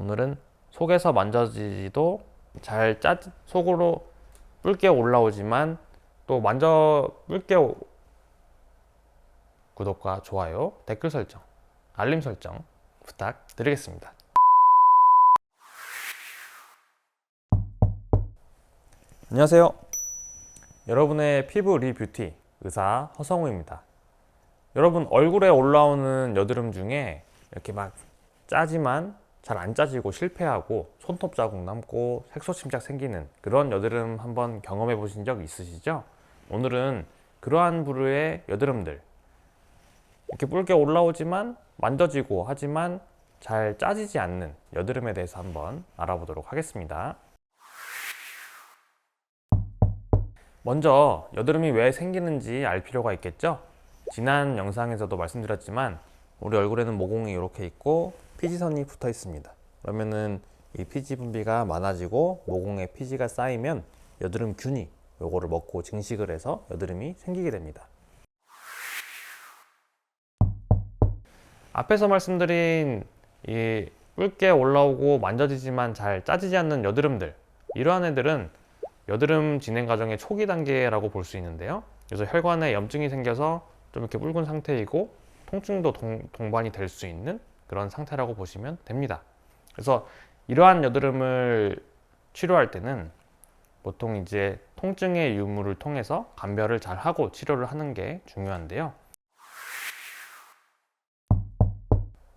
오늘은 속에서 만져지지도 잘 짜, 속으로 붉게 올라오지만 또 만져 붉게 오- 구독과 좋아요, 댓글 설정, 알림 설정 부탁드리겠습니다. 안녕하세요. 여러분의 피부 리뷰티 의사 허성우입니다. 여러분 얼굴에 올라오는 여드름 중에 이렇게 막 짜지만 잘 안 짜지고 실패하고 손톱 자국 남고 색소 침착 생기는 그런 여드름 한번 경험해 보신 적 있으시죠? 오늘은 그러한 부류의 여드름들 이렇게 붉게 올라오지만 만져지고 하지만 잘 짜지지 않는 여드름에 대해서 한번 알아보도록 하겠습니다. 먼저 여드름이 왜 생기는지 알 필요가 있겠죠? 지난 영상에서도 말씀드렸지만 우리 얼굴에는 모공이 이렇게 있고 피지선이 붙어 있습니다. 그러면은 이 피지 분비가 많아지고 모공에 피지가 쌓이면 여드름균이 요거를 먹고 증식을 해서 여드름이 생기게 됩니다. 앞에서 말씀드린 이 붉게 올라오고 만져지지만 잘 짜지지 않는 여드름들 이러한 애들은 여드름 진행 과정의 초기 단계라고 볼 수 있는데요. 그래서 혈관에 염증이 생겨서 좀 이렇게 붉은 상태이고 통증도 동, 동반이 될 수 있는 그런 상태라고 보시면 됩니다. 그래서 이러한 여드름을 치료할 때는 보통 이제 통증의 유무를 통해서 감별을 잘 하고 치료를 하는 게 중요한데요.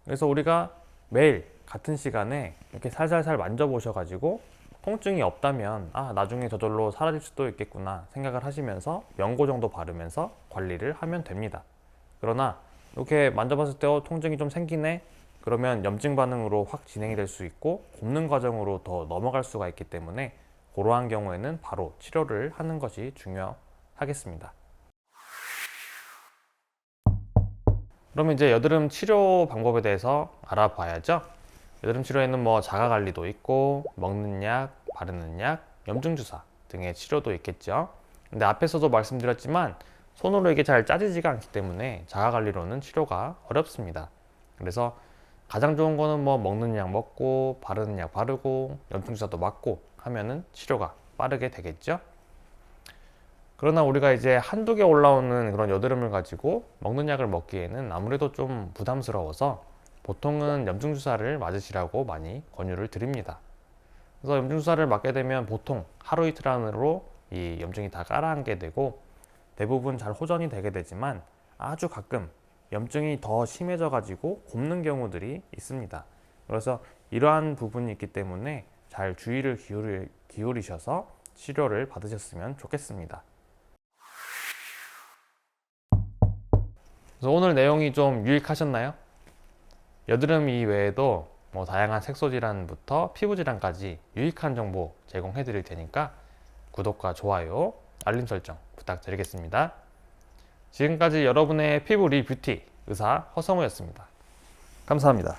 그래서 우리가 매일 같은 시간에 이렇게 살살살 만져보셔가지고 통증이 없다면 아 나중에 저절로 사라질 수도 있겠구나 생각을 하시면서 연고 정도 바르면서 관리를 하면 됩니다. 그러나 이렇게 만져봤을 때 어, 통증이 좀 생기네 그러면 염증 반응으로 확 진행이 될 수 있고 곱는 과정으로 더 넘어갈 수가 있기 때문에 그러한 경우에는 바로 치료를 하는 것이 중요하겠습니다. 그러면 이제 여드름 치료 방법에 대해서 알아봐야죠. 여드름 치료에는 뭐 자가 관리도 있고 먹는 약, 바르는 약, 염증 주사 등의 치료도 있겠죠. 근데 앞에서도 말씀드렸지만 손으로 이게 잘 짜지지가 않기 때문에 자가 관리로는 치료가 어렵습니다. 그래서 가장 좋은 거는 뭐 먹는 약 먹고 바르는 약 바르고 염증 주사도 맞고 하면은 치료가 빠르게 되겠죠. 그러나 우리가 이제 한두 개 올라오는 그런 여드름을 가지고 먹는 약을 먹기에는 아무래도 좀 부담스러워서 보통은 염증 주사를 맞으시라고 많이 권유를 드립니다. 그래서 염증 주사를 맞게 되면 보통 하루 이틀 안으로 이 염증이 다 가라앉게 되고 대부분 잘 호전이 되게 되지만 아주 가끔 염증이 더 심해져 가지고 곱는 경우들이 있습니다. 그래서 이러한 부분이 있기 때문에 잘 주의를 기울이, 기울이셔서 치료를 받으셨으면 좋겠습니다. 그래서 오늘 내용이 좀 유익하셨나요? 여드름 이외에도 뭐 다양한 색소 질환부터 피부 질환까지 유익한 정보 제공해 드릴 테니까 구독과 좋아요, 알림 설정 부탁드리겠습니다. 지금까지 여러분의 피부 리뷰티 의사 허성우였습니다. 감사합니다.